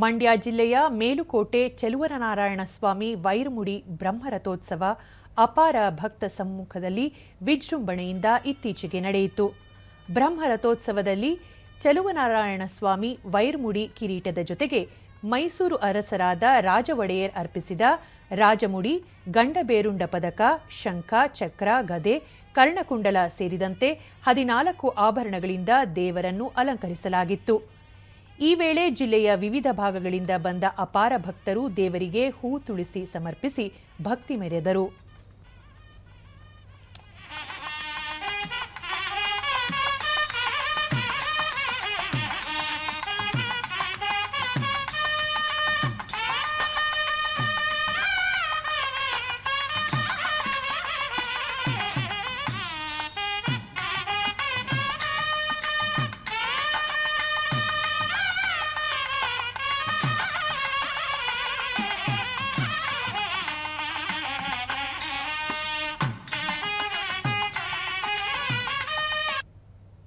ಮಂಡ್ಯ ಜಿಲ್ಲೆಯ ಮೇಲುಕೋಟೆ ಚೆಲುವರನಾರಾಯಣ ಸ್ವಾಮಿ ವೈರಮುಡಿ ಬ್ರಹ್ಮರಥೋತ್ಸವ ಅಪಾರ ಭಕ್ತ ಸಮ್ಮುಖದಲ್ಲಿ ವಿಜೃಂಭಣೆಯಿಂದ ಇತ್ತೀಚೆಗೆ ನಡೆಯಿತು. ಬ್ರಹ್ಮರಥೋತ್ಸವದಲ್ಲಿ ಚೆಲುವನಾರಾಯಣ ಸ್ವಾಮಿ ವೈರ್ಮುಡಿ ಕಿರೀಟದ ಜೊತೆಗೆ ಮೈಸೂರು ಅರಸರಾದ ರಾಜ ಒಡೆಯರ್ ಅರ್ಪಿಸಿದ ರಾಜಮುಡಿ, ಗಂಡಬೇರುಂಡ ಪದಕ, ಶಂಖ, ಚಕ್ರ, ಗದೆ, ಕರ್ಣಕುಂಡಲ ಸೇರಿದಂತೆ ಹದಿನಾಲ್ಕು ಆಭರಣಗಳಿಂದ ದೇವರನ್ನು ಅಲಂಕರಿಸಲಾಗಿತ್ತು. ಈ ವೇಳೆ ಜಿಲ್ಲೆಯ ವಿವಿಧ ಭಾಗಗಳಿಂದ ಬಂದ ಅಪಾರ ಭಕ್ತರು ದೇವರಿಗೆ ಹೂ ತುಳಿಸಿ ಸಮರ್ಪಿಸಿ ಭಕ್ತಿ ಮೆರೆದರು.